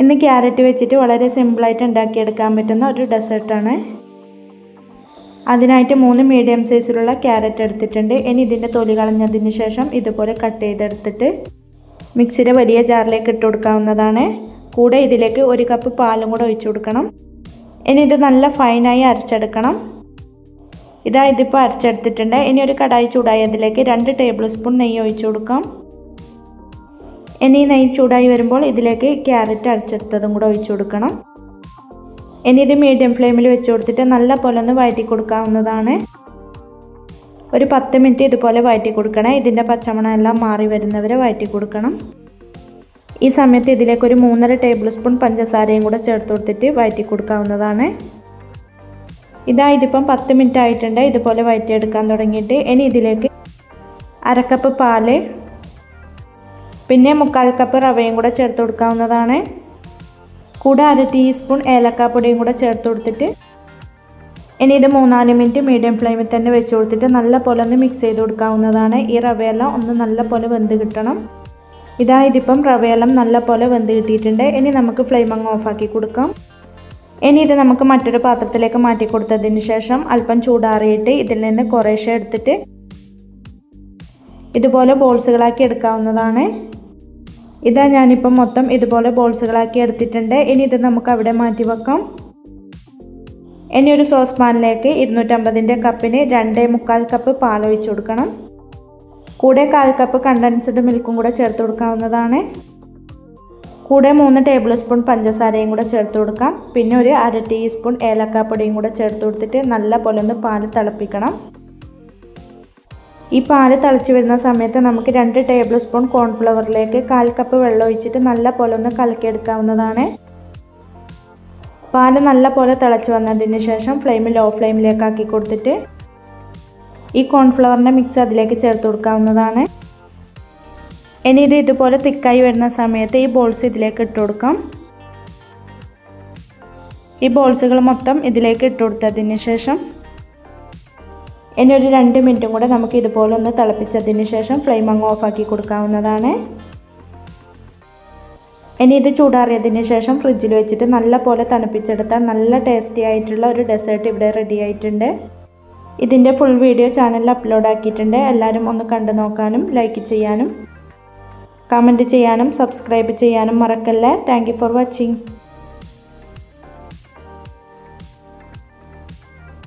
ഇന്ന് ക്യാരറ്റ് വെച്ചിട്ട് വളരെ സിമ്പിളായിട്ട് ഉണ്ടാക്കിയെടുക്കാൻ പറ്റുന്ന ഒരു ഡെസേർട്ടാണ്. അതിനായിട്ട് മൂന്ന് മീഡിയം സൈസിലുള്ള ക്യാരറ്റ് എടുത്തിട്ടുണ്ട്. ഇനി ഇതിന്റെ തൊലി കളഞ്ഞതിന് ശേഷം ഇതുപോലെ കട്ട് ചെയ്തെടുത്തിട്ട് മിക്സിയുടെ വലിയ ജാറിലേക്ക് ഇട്ട് കൊടുക്കാവുന്നതാണ്. കൂടെ ഇതിലേക്ക് ഒരു കപ്പ് പാലും കൂടെ ഒഴിച്ചു കൊടുക്കണം. ഇനി ഇത് നല്ല ഫൈനായി അരച്ചെടുക്കണം. ഇതാ ഇതിപ്പോൾ അരച്ചെടുത്തിട്ടുണ്ട്. ഇനി ഒരു കടായി ചൂടായതിലേക്ക് രണ്ട് ടേബിൾ സ്പൂൺ നെയ്യ് ഒഴിച്ചു കൊടുക്കാം. ഇനി നെയ്യ് ചൂടായി വരുമ്പോൾ ഇതിലേക്ക് ക്യാരറ്റ് അരച്ചെടുത്തതും കൂടെ ഒഴിച്ചു കൊടുക്കണം. ഇനി ഇത് മീഡിയം ഫ്ലെയിമിൽ വെച്ച് കൊടുത്തിട്ട് നല്ല പോലെ ഒന്ന് വഴറ്റി കൊടുക്കാവുന്നതാണ്. ഒരു പത്ത് മിനിറ്റ് ഇതുപോലെ വഴറ്റി കൊടുക്കണേ. ഇതിന്റെ പച്ചമണം എല്ലാം മാറി വരുന്നവരെ വഴറ്റി കൊടുക്കണം. ഈ സമയത്ത് ഇതിലേക്ക് ഒരു മൂന്നര ടേബിൾ സ്പൂൺ പഞ്ചസാരയും കൂടെ ചേർത്ത് കൊടുത്തിട്ട് വഴറ്റി കൊടുക്കാവുന്നതാണ്. ഇതാ ഇതിപ്പം പത്ത് മിനിറ്റ് ആയിട്ടുണ്ട്. ഇതുപോലെ വഴറ്റിയെടുക്കാൻ തുടങ്ങിയിട്ട് ഇനി ഇതിലേക്ക് അരക്കപ്പ് പാൽ പിന്നെ മുക്കാൽ കപ്പ് റവയും കൂടെ ചേർത്ത് കൊടുക്കാവുന്നതാണ്. കൂടെ അര ടീസ്പൂൺ ഏലക്കാപ്പൊടിയും കൂടെ ചേർത്ത് കൊടുത്തിട്ട് ഇനി ഇത് മൂന്നാൽ മിനിറ്റ് മീഡിയം ഫ്ലെയിമിൽ തന്നെ വെച്ച് കൊടുത്തിട്ട് നല്ല പോലെ ഒന്ന് മിക്സ് ചെയ്ത് കൊടുക്കാവുന്നതാണ്. ഈ റവയെല്ലാം ഒന്ന് നല്ല പോലെ വെന്ത് കിട്ടണം. ഇതാ ഇതിപ്പം റവയെല്ലാം നല്ല പോലെ വെന്ത് കിട്ടിയിട്ടുണ്ട്. ഇനി നമുക്ക് ഫ്ലെയിം അങ്ങ് ഓഫാക്കി കൊടുക്കാം. ഇനി ഇത് നമുക്ക് മറ്റൊരു പാത്രത്തിലേക്ക് മാറ്റി കൊടുത്തതിന് ശേഷം അല്പം ചൂടാറിയിട്ട് ഇതിൽ നിന്ന് കുറേശ്ശെ എടുത്തിട്ട് ഇതുപോലെ ബോൾസുകളാക്കി എടുക്കാവുന്നതാണ്. ഇതാ ഞാനിപ്പം മൊത്തം ഇതുപോലെ ബോൾസുകളാക്കി എടുത്തിട്ടുണ്ട്. ഇനി ഇത് നമുക്ക് അവിടെ മാറ്റി വെക്കാം. ഇനി ഒരു സോസ് പാനിലേക്ക് ഇരുന്നൂറ്റമ്പതിന്റെ കപ്പിന് രണ്ടേ മുക്കാൽ കപ്പ് പാൽ കൊടുക്കണം. കൂടെ കാൽ കപ്പ് കണ്ടൻസ്ഡ് മിൽക്കും കൂടെ ചേർത്ത് കൊടുക്കാവുന്നതാണ്. കൂടെ മൂന്ന് ടേബിൾ സ്പൂൺ പഞ്ചസാരയും കൂടെ ചേർത്ത് കൊടുക്കാം. പിന്നെ ഒരു അര ടീസ്പൂൺ ഏലക്കാപ്പൊടിയും കൂടെ ചേർത്ത് കൊടുത്തിട്ട് നല്ല പോലെ ഒന്ന് പാൽ തിളപ്പിക്കണം. ഈ പാൽ തിളച്ച് വരുന്ന സമയത്ത് നമുക്ക് രണ്ട് ടേബിൾ സ്പൂൺ കോൺഫ്ലവറിലേക്ക് കാൽ കപ്പ് വെള്ളം ഒഴിച്ചിട്ട് നല്ല പോലെ ഒന്ന് കലക്കിയെടുക്കാവുന്നതാണ്. പാൽ നല്ല പോലെ തിളച്ച് വന്നതിന് ശേഷം ഫ്ലെയിം ലോ ഫ്ലെയിമിലേക്ക് ആക്കി കൊടുത്തിട്ട് ഈ കോൺഫ്ലവറിന്റെ മിക്സ് അതിലേക്ക് ചേർത്ത് കൊടുക്കാവുന്നതാണ്. ഇനി ഇത് ഇതുപോലെ തിക്കായി വരുന്ന സമയത്ത് ഈ ബോൾസ് ഇതിലേക്ക് ഇട്ട് കൊടുക്കാം. ഈ ബോൾസുകൾ മൊത്തം ഇതിലേക്ക് ഇട്ട് കൊടുത്തതിന് ശേഷം ഇനി ഒരു രണ്ട് മിനിറ്റും കൂടെ നമുക്ക് ഇതുപോലെ ഒന്ന് തിളപ്പിച്ചതിന് ശേഷം ഫ്ലെയിം അങ്ങ് ഓഫാക്കി കൊടുക്കാവുന്നതാണ്. ഇനി ഇത് ചൂടാറിയതിന് ശേഷം ഫ്രിഡ്ജിൽ വെച്ചിട്ട് നല്ല പോലെ തണുപ്പിച്ചെടുത്താൽ നല്ല ടേസ്റ്റി ആയിട്ടുള്ള ഒരു ഡെസേർട്ട് ഇവിടെ റെഡി ആയിട്ടുണ്ട്. ഇതിന്റെ ഫുൾ വീഡിയോ ചാനലിൽ അപ്ലോഡ് ആക്കിയിട്ടുണ്ട്. എല്ലാവരും ഒന്ന് കണ്ടു നോക്കാനും ലൈക്ക് ചെയ്യാനും കമന്റ് ചെയ്യാനും സബ്സ്ക്രൈബ് ചെയ്യാനും മറക്കല്ലേ. Thank for watching